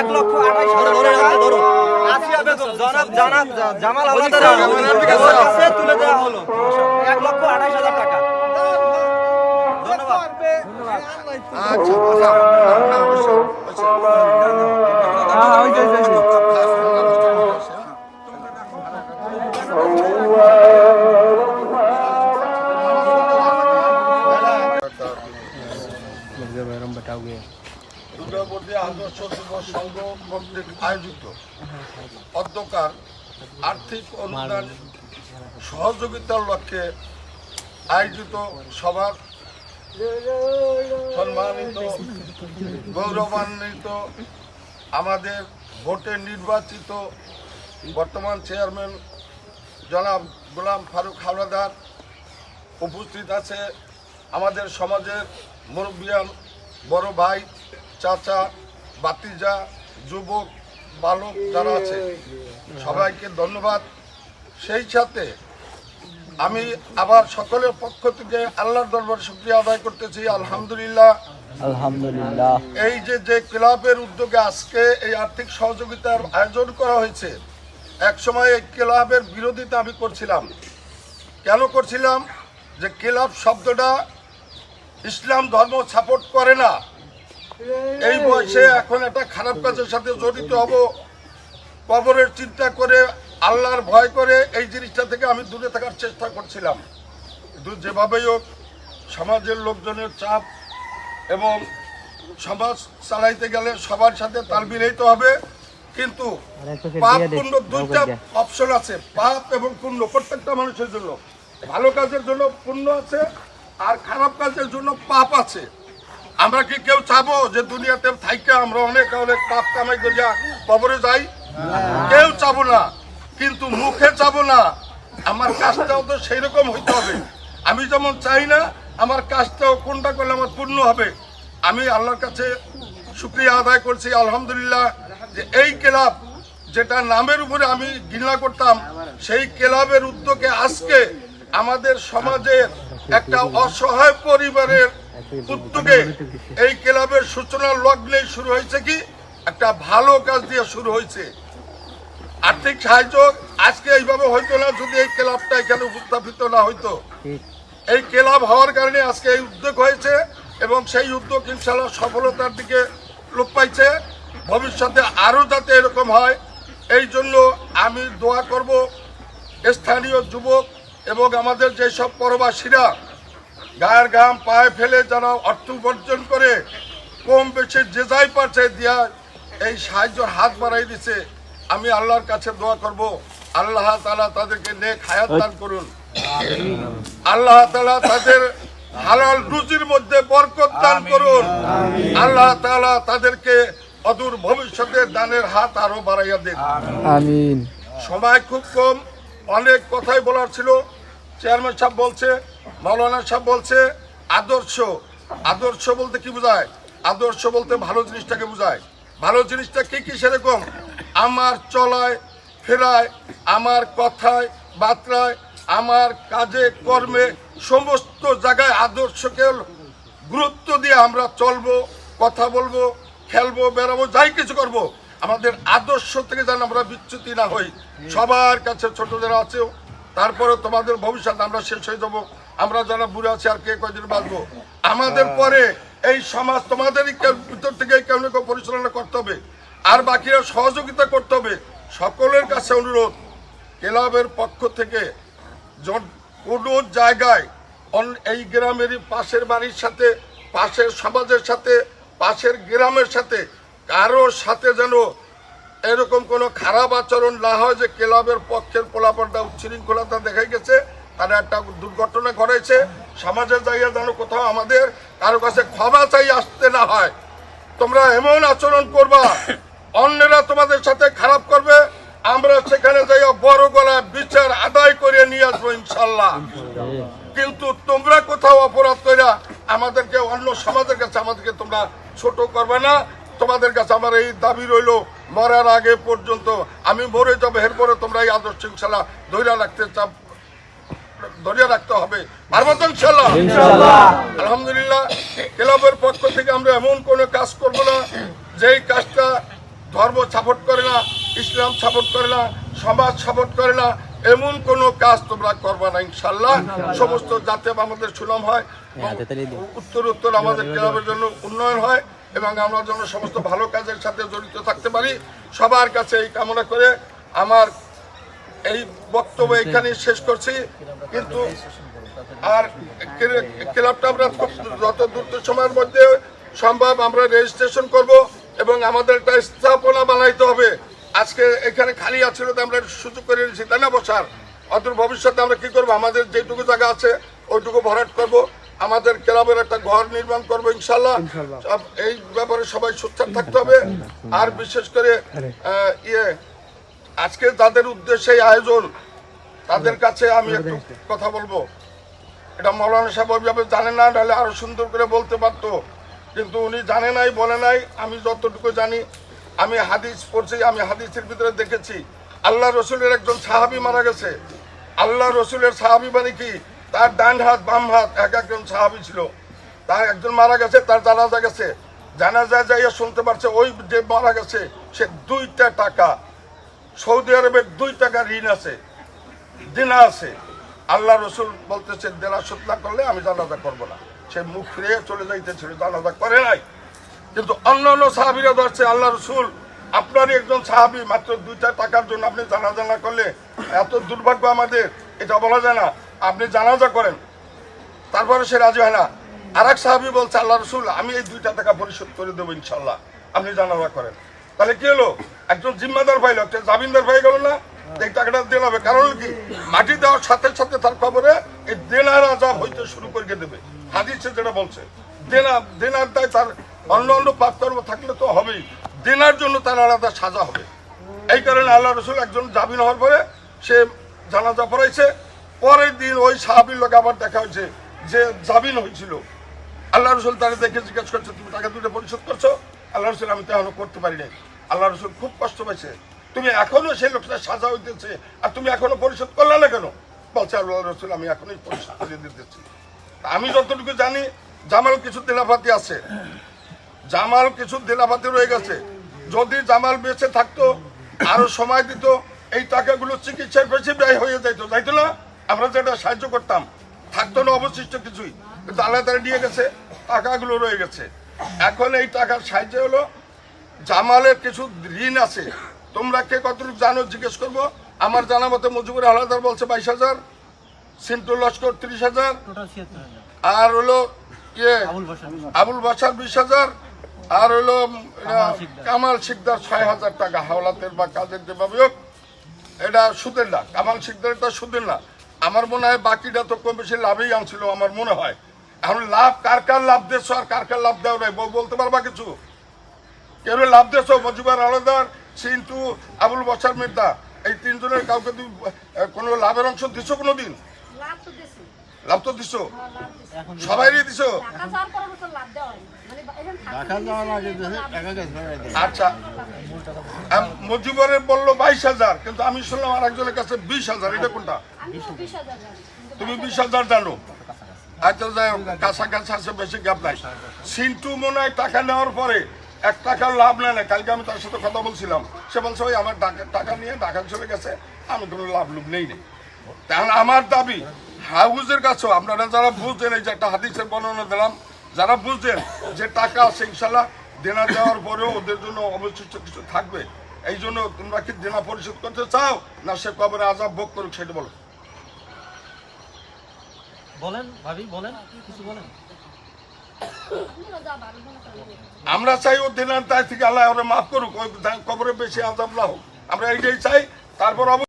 এক লক্ষ আঠাইশ হাজার তুলে দেওয়া হলো। এক লক্ষ আঠাইশ হাজার টাকা। ধন্যবাদ। দুর্গাপতি কর্তৃক আয়োজিত অধ্যকার আর্থিক অনুদান, সহযোগিতার লক্ষ্যে আয়োজিত সভার সম্মানিত, গৌরবান্বিত, আমাদের ভোটে নির্বাচিত বর্তমান চেয়ারম্যান জনাব গোলাম ফারুক হাওলাদার উপস্থিত আছে আমাদের সমাজের মুরব্বিয়ান বড় ভাই, চাচা বাতিজা যুবক বালক যারা আছে সবাইকে ধন্যবাদ। সেই সাথে আমি আবার সকলের পক্ষ থেকে আল্লাহর দরবার শুক্রিয়া আদায় করতেছি আলহামদুলিল্লাহ। আলহামদুলিল্লাহ। এই যে যে ক্লাবের উদ্যোগে আজকে এই আর্থিক সহযোগিতার আয়োজন করা হয়েছে এক সময় এই ক্লাবের বিরোধিতা আমি করছিলাম। কেন করছিলাম? যে ক্লাব শব্দটা ইসলাম ধর্ম সাপোর্ট করে না। এই বয়সে এখন একটা খারাপ কাজের সাথে জড়িত হব। কবরের চিন্তা করে আল্লাহর ভয় করে এই জিনিসটা থেকে আমি দূরে থাকার চেষ্টা করছিলাম। কিন্তু যেভাবেই হোক সমাজের লোকজনের চাপ এবং সমাজ চালাইতে গেলে সবার সাথে তাল মিলাইতে হবে। কিন্তু পাপ পুণ্য দুইটা অপশন আছে পাপ এবং পুণ্য প্রত্যেকটা মানুষের জন্য। ভালো কাজের জন্য পুণ্য আছে আর খারাপ কাজের জন্য পাপ আছে। আমরা কি কেউ চাবো যে দুনিয়াতে থাইকে আমরা অনেক অনেক পাপ কামাই করিয়া কবরে যাই? কেউ চাবো না। কিন্তু মুখে চাবো না। আমার কাজটাও তো সেই রকম হইতে হবে। আমি যেমন চাই না, আমার কাজটাও কোনটা করলে আমার পূর্ণ হবে? আমি আল্লাহর কাছে শুক্রিয়া আদায় করছি, আলহামদুলিল্লাহ, যে এই ক্লাব যেটা নামের উপরে আমি ঘৃণা করতাম, সেই ক্লাবের উদ্যোগে আজকে আমাদের সমাজের একটা অসহায় পরিবারের উদ্যোগে এই ক্লাবের সূচনা লগ্নে শুরু হয়েছে কি? একটা ভালো কাজ দিয়ে শুরু হয়েছে। আর্থিক সাহায্য আজকে এইভাবে হইতো না যদি এই ক্লাবটা এখানে উপস্থাপিত না হইতো। এই ক্লাব হওয়ার কারণে আজকে এই উদ্যোগ হয়েছে এবং সেই উদ্যোগ ইনশাল্লাহ সফলতার দিকে লোক পাইছে। ভবিষ্যতে আরও যাতে এরকম হয় এই জন্য আমি দোয়া করব স্থানীয় যুবক এবং আমাদের যেসব পরবাসীরা গায়ের ঘাম পায়ে ফেলে যারা অর্থ উপার্জন করে কম বেশি যে যাই পারছে দিয়া এই সাহায্যর হাত বাড়াই দিছে। আমি আল্লাহর কাছে দোয়া করব। আল্লাহ তালা তাদেরকে নেক হায়াত দান করুন। আল্লাহ তালা তাদের হালাল রুজির মধ্যে বরকত দান করুন। আল্লাহ তালা তাদেরকে অদূর ভবিষ্যতে দানের হাত আরও বাড়াইয়া দেন আমিন। সময় খুব কম। অনেক কথাই বলার ছিল। চেয়ারম্যান সাহেব বলছে, মাওলানা সাহেব বলছে, আদর্শ। আদর্শ বলতে কি বোঝায়? আদর্শ বলতে ভালো জিনিসটাকে বোঝায়। ভালো জিনিসটা কি কি সেরকম? আমার চলায়, ফেরায়, আমার কথায় বার্তায় আমার কাজে, কর্মে, সমস্ত জায়গায় আদর্শকে গুরুত্ব দিয়ে আমরা চলবো, কথা বলব, খেলব, বেড়াবো, যাই কিছু করব। আমাদের আদর্শ থেকে যেন আমরা বিচ্যুতি না হই। সবার কাছে ছোট যারা আছে তারপরে তোমাদের ভবিষ্যৎ আমরা শেষ হয়ে যাব। আমরা যারা বুড়ে আছি আর কে কয়দিন বাঁচবো? আমাদের পরে এই সমাজ তোমাদেরই ভিতর থেকে কেউ না কেউ পরিচালনা করতে হবে। আর বাকিরা সহযোগিতা করতে হবে। সকলের কাছে অনুরোধ ক্লাবের পক্ষ থেকে কোনো জায়গায় অন- এই গ্রামেরই পাশের বাড়ির সাথে পাশের সমাজের সাথে পাশের গ্রামের সাথে কারোর সাথে যেন এরকম কোনো খারাপ আচরণ না হয় যে ক্লাবের পক্ষের পোলাপানটা উচ্ছৃঙ্খলতা দেখা গেছে তারা একটা দুর্ঘটনা ঘটেছে সমাজের জায়গা যেন কোথাও আমাদের কারও কাছে ক্ষমা চাই আসতে না হয়। তোমরা এমন আচরণ করবা, অন্যরা তোমাদের সাথে খারাপ করবে, আমরা সেখানে যাই বড় গলা বিচার আদায় করে নিয়ে আসব ইনশাল্লাহ। কিন্তু তোমরা কোথাও অপরাধ কইরা আমাদেরকে, অন্য সমাজের কাছে আমাদেরকে তোমরা ছোট করবে না, তোমাদের কাছে আমার এই দাবি রইল মরার আগে পর্যন্ত আমি মরে যাব এরপরে তোমরা এই আদর্শ ইনশাল্লাহ ধৈর্য রাখতে চাপ ধরিয়ে রাখতে হবে। পারব তো ইনশাল্লাহ? আলহামদুলিল্লাহ ক্লাবের পক্ষ থেকে আমরা এমন কোনো কাজ করব না যেই কাজটা ধর্ম সাপোর্ট করে না ইসলাম সাপোর্ট করে না সমাজ সাপোর্ট করে না এমন কোনো কাজ তোমরা করবা না ইনশাল্লাহ। সমস্ত যাতে আমাদের সুনাম হয় উত্তর উত্তর আমাদের ক্লাবের জন্য উন্নয়ন হয়। এবং আমরা যেন সমস্ত ভালো কাজের সাথে জড়িত থাকতে পারি সবার কাছে এই কামনা করে আমার এই বক্তব্য এখানে শেষ করছি। কিন্তু আর ক্লাবটা আমরা খুব যত দ্রুত সময়ের মধ্যে সম্ভব আমরা রেজিস্ট্রেশন করব এবং আমাদের একটা স্থাপনা বানাইতে হবে। আজকে এখানে খালি আছিল তো আমরা সুযোগ করে নিয়েছি তাই না বসার? অদূর ভবিষ্যতে আমরা কি করব? আমাদের যেটুকু জায়গা আছে ওইটুকু ভরাট করব। আমাদের ক্লাবের একটা ঘর নির্মাণ করব ইনশাল্লাহ এই ব্যাপারে সবাই সুচ্ছার থাকতে হবে। আর বিশেষ করে ইয়ে আজকে যাদের উদ্দেশ্যে আয়োজন তাদের কাছে আমি একটু কথা বলব। এটা মৌলানা সাহেব ওইভাবে জানে না নাহলে আরও সুন্দর করে বলতে পারতো। কিন্তু উনি জানে নাই বলে নাই আমি যতটুকু জানি আমি হাদিস পড়ছি আমি হাদিসের ভিতরে দেখেছি। আল্লাহ রসুলের একজন সাহাবি মারা গেছে। আল্লাহ রসুলের সাহাবি মানে কি? তার ডান হাত, বাম হাত, এক একজন সাহাবি ছিল। তার একজন মারা গেছে, তার জানাজা গেছে। জানাজা যাইয়া শুনতে পারছে, ওই যে মারা গেছে, সে দুইটা টাকা। সৌদি আরবের দুই টাকা ঋণ আছে দিনা আছে। আল্লাহ রসুল বলতেছে দেনা শোধ না করলে আমি জানাজা করব না। সে মুখ ফিরে চলে যাইতেছিল, জানাজা করে নাই। কিন্তু অন্য অন্য সাহাবিরা ধরছে, আল্লাহ রসুল, আপনারই একজন সাহাবি, মাত্র দুইটা টাকার জন্য আপনি জানাজা না করলে এত দুর্ভাগ্য আমাদের, এটা বলা যায় না। আপনি জানাজা করেন। তারপরে সে রাজি হয় না। আর এক সাহাবি বলছে, আল্লাহ রসুল, আমি এই দুইটা টাকা পরিশোধ করে দেবো ইনশাল্লাহ আপনি জানাজা করেন। তাহলে কি হলো? একজন জিম্মাদার পাইলো একটা জামিনদার পাই গেল না? এই টাকাটা দিতে হবে। কারণ কি? মাটি দেওয়ার সাথে সাথে তার খবরে এই দেনার আজাব হইতে শুরু করে দেবে। হাদিসে যেটা বলছে, দেনা, দেনার দায় তার অন্য অন্য পাপ থাকলে তো হবেই। দেনার জন্য তার আলাদা সাজা হবে। এই কারণে আল্লাহ রসুল একজন জামিন হওয়ার পরে সে জানাজা পড়াইছে। পরের দিন ওই সাহাবির লোক আবার দেখা হয়েছে যে জামিন হয়েছিল। আল্লাহ রসুল তারা দেখে জিজ্ঞেস করছে, তুমি টাকা দুটো পরিশোধ করছ? আল্লাহ রসুল, আমি তো করতে পারি নাই। আল্লাহ রসুল খুব কষ্ট পাইছে। তুমি এখনও সেই লোকটা সাজা হইতেছে আর তুমি এখনও পরিশোধ করলে না কেন? বলছে, আল্লাহ রসুল, আমি এখনই পরিশোধ করে দিতেছি। আমি যতটুকু জানি, জামাল কিছু তেলাফাতি আছে। জামাল কিছু দিলাফাতি রয়ে গেছে। যদি জামাল বেঁচে থাকতো, আরও সময় দিত, এই টাকাগুলো চিকিৎসার বেশি ব্যয় হয়ে যাইত, যাইতো না? আমরা যেটা সাহায্য করতাম থাকতো না অবশিষ্ট কিছুই। কিন্তু আল্লাহ তারা নিয়ে গেছে টাকাগুলো রয়ে গেছে। এখন এই টাকার সাহায্য হলো জামালের কিছু ঋণ আছে। তোমরা কে কতটুকু জানো জিজ্ঞেস করব? আমার জানা মতে মজুবুর হালাদার বলছে বাইশ হাজার সিন্টু লস্কর ত্রিশ হাজার আর হলো ইয়ে আবুল বাসার বিশ হাজার। আর হলো কামাল শিকদার। ছয় হাজার টাকা হাওলাতের বা কাজের যেভাবে হোক এটা সুদের না কামাল শিকদার এটা সুদের না। আমার মনে হয় বাকিটা তো কম বেশি লাভেই আনছিল আমার মনে হয়। এখন লাভ কার কার লাভ দিয়েছ আর কার কার লাভ দেওয়া নাই? বল- বলতে পারবা কিছু? কেউ লাভ দিয়েছ মজিবার আলাদার সিন্টু আবুল বসার মির্দা এই তিনজনের কাউকে তুমি কোনো লাভের অংশ দিছো কোনো দিন লাভ তো দিছি। লাভ তো দিছো? হ্যাঁ। সবাইরই দিছো। মানে। আচ্ছা। আম, মজিবরের বলল বাইশ হাজার কিন্তু আমি শুনলাম আর একজনের কাছে বিশ হাজার। এটা কোনটা? আমিও 20,000 জানি। কিন্তু তুমি বিশ হাজার জানো। আচ্ছা যাই হোক, কাছাকাছি আছে বেশি গ্যাপ নাই। সিন্টু মনে হয় টাকা নেওয়ার পরে এক টাকার লাভ নেয় না। কালকে আমি তার সাথে কথা বলছিলাম। সে বলছে ওই আমার টাকা- নিয়ে ঢাকা চলে গেছে। আমি কোনো লাভ লুভ নেই নেই তাহলে আমার দাবি হাউজের কাছেও আপনারা যারা বুঝছেন এই যে একটা হাদিসের বর্ণনা দিলাম যারা বুঝছেন যে টাকা আছে ইনশাল্লাহ দেনা দেওয়ার পরেও ওদের জন্য অবশিষ্ট কিছু থাকবে। এই জন্য তোমরা কি দেনা পরিশোধ করতে চাও? না সে কবরে আজাব ভোগ করুক সেটা বলো। বলেন। আমরা চাই ও দিনার তাই থেকে আল্লাহ মাফ করুক কবরে বেশি আজাব না হোক আমরা এইটাই চাই, তারপর